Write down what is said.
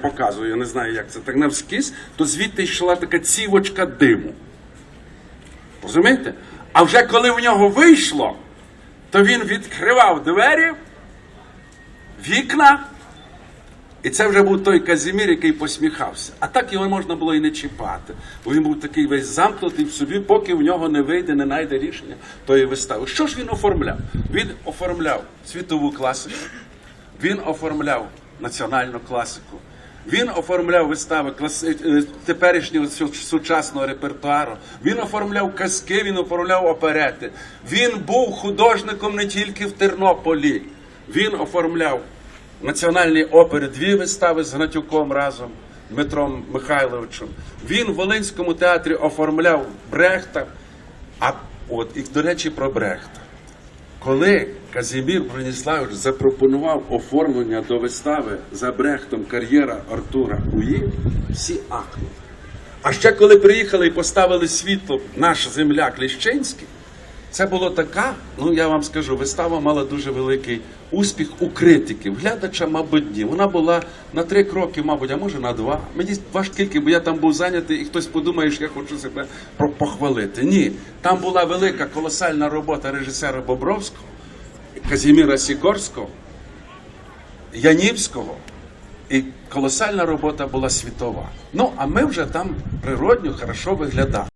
показую, я не знаю, як це так навскіз, то звідти йшла така цівочка диму. Розумієте? А вже коли в нього вийшло, то він відкривав двері, вікна, і це вже був той Казімір, який посміхався. А так його можна було і не чіпати. Бо він був такий весь замкнутий в собі, поки в нього не вийде, не знайде рішення тої вистави. Що ж він оформляв? Він оформляв світову класику, він оформляв національну класику. Він оформляв вистави е, теперішнього сучасного репертуару. Він оформляв казки, він оформляв оперети. Він був художником не тільки в Тернополі. Він оформляв національні опери дві вистави з Гнатюком разом, Дмитром Михайловичем. Він в Волинському театрі оформляв Брехта. А от і до речі, про Брехта. Коли Казімір Броніславович запропонував оформлення до вистави за Брехтом кар'єра Артура Уї, всі ахнули. А ще коли приїхали і поставили світло наш земляк Ліщинський, це було така, ну я вам скажу, вистава мала дуже великий успіх у критиків. Глядача, мабуть, ні. Вона була на три кроки, мабуть, а може на два. Мені важко тільки, бо я там був зайнятий, і хтось подумає, що я хочу себе похвалити. Ні, там була велика колосальна робота режисера Бобровського, Казіміра Сікорського, Янівського. І колосальна робота була світова. Ну, а ми вже там природньо, хорошо виглядали.